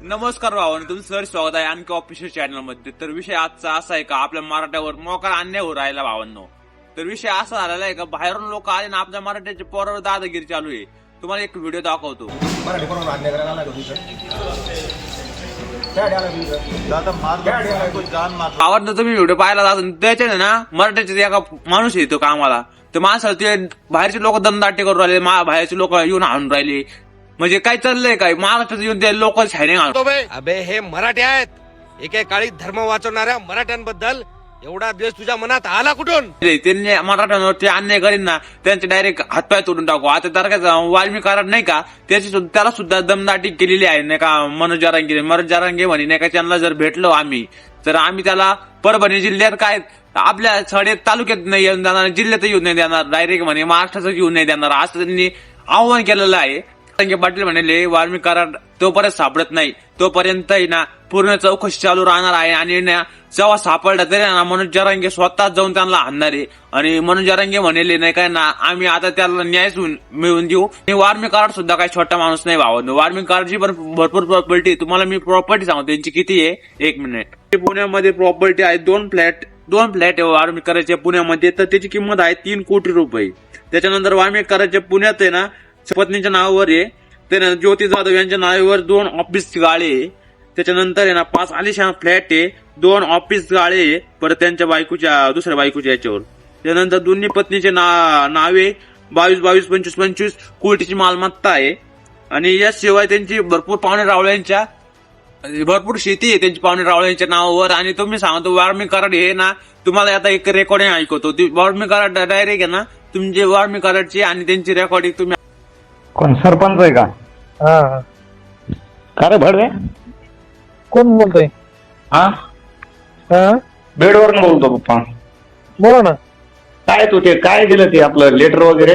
नमस्कार भावन तुमचं सर स्वागत आहे आणखी ऑफिशियल चॅनलमध्ये तर विषय आजचा असा आहे का आपल्या मराठ्यावर मोकार अन्याय राहिला भावांनो. तर विषय असा झालेला आहे का बाहेरून लोक आले ना आपल्या मराठ्याचे पोरावर दादागिरी चालू आहे. तुम्हाला एक व्हिडिओ दाखवतो. मराठी अन्याय करायला आवडतं तुम्ही व्हिडिओ पाहायला जातो त्याच्याने ना मराठ्याचे एका माणूस येतो कामाला तर माणसाला ते बाहेरचे लोक दमदाटे करून राहिले मा- बाहेरचे लोक येऊन आणून राहिले. म्हणजे काय चाललंय काय? महाराष्ट्रात येऊन ते लोक बे अबे हे मराठी आहेत. एकेकाळी धर्म वाचवणाऱ्या मराठ्यांबद्दल एवढा द्वेष तुझ्या मनात आला कुठून? त्यांनी मराठ्यांवरती अन्याय करीन ना त्यांचे डायरेक्ट हातपाय तोडून टाकू. आता तारखेचा वाल्मी करार नाही का त्याची सुद्धा- त्याला सुद्धा दमदाटी केलेली आहे नाही का मनोज जारांगे. मनोज जारांगे म्हणे नाही का त्यांना जर भेटलो आम्ही तर आम्ही त्याला परभणी जिल्ह्यात काय आपल्या सडे तालुक्यात नाही येऊन देणार जिल्ह्यात येऊन नाही देणार. डायरेक्ट म्हणे महाराष्ट्राचं येऊन नाही देणार. असं त्यांनी आव्हान केलेलं आहे. संजय पाटील म्हणाले वाल्मी करार तोपर्यंत सापडत नाही. तोपर्यंत आहे ना पूर्ण चौकशी चालू राहणार आहे आणि ना जेव्हा सापडला तरी ना मनोज जरांगे स्वतः जाऊन त्यांना आणणार आहे. आणि मनोज जरांगे म्हणले नाही काय ना आम्ही आता त्याला न्याय मिळवून- देऊ. आणि वार्मी कार्ड सुद्धा काही छोटा माणूस नाही भावनो वार्मी कार्डची पण भरपूर प्रॉपर्टी तुम्हाला मी प्रॉपर्टी सांगतो. त्यांची किती आहे? एक मिनिट पुण्यामध्ये प्रॉपर्टी आहे. दोन फ्लॅट दोन फ्लॅट आहे वार्मी करायचे पुण्यामध्ये. तर त्याची किंमत आहे तीन कोटी रुपये. त्याच्यानंतर वार्मी करायचे पुण्यात आहे ना पत्नीच्या नावावर आहे. त्यानंतर ज्योती जाधव यांच्या नावावर दोन ऑफिस गाळे आहे. त्याच्यानंतर आहे ना पाच आलिशान फ्लॅट आहे. दोन ऑफिस गाळे परत त्यांच्या बायकोच्या दुसऱ्या बायकोच्या याच्यावर. त्यानंतर दोन्ही पत्नीचे ना नावे बावीस बावीस पंचवीस पंचवीस कोटीची मालमत्ता आहे. आणि याशिवाय त्यांची भरपूर पाहुणे रावळ्यांच्या भरपूर शेती आहे त्यांची पाहुणे रावळ्यांच्या नावावर. आणि तुम्ही सांगतो वार्मी कराड हे ना तुम्हाला आता एक रेकॉर्डिंग ऐकवतो. ती वार्मी कराड डायरेक्ट आहे ना तुमचे वार्मी कराडची आणि त्यांची रेकॉर्डिंग तुम्ही कोण सरपंच आहे का? हा. हा. का रे भडवे? कोण बोलतोय? हा? हा? बेडवरून बोलतो पप्पा. बोला ना. काय तू ते काय दिलं ते आपलं लेटर वगैरे?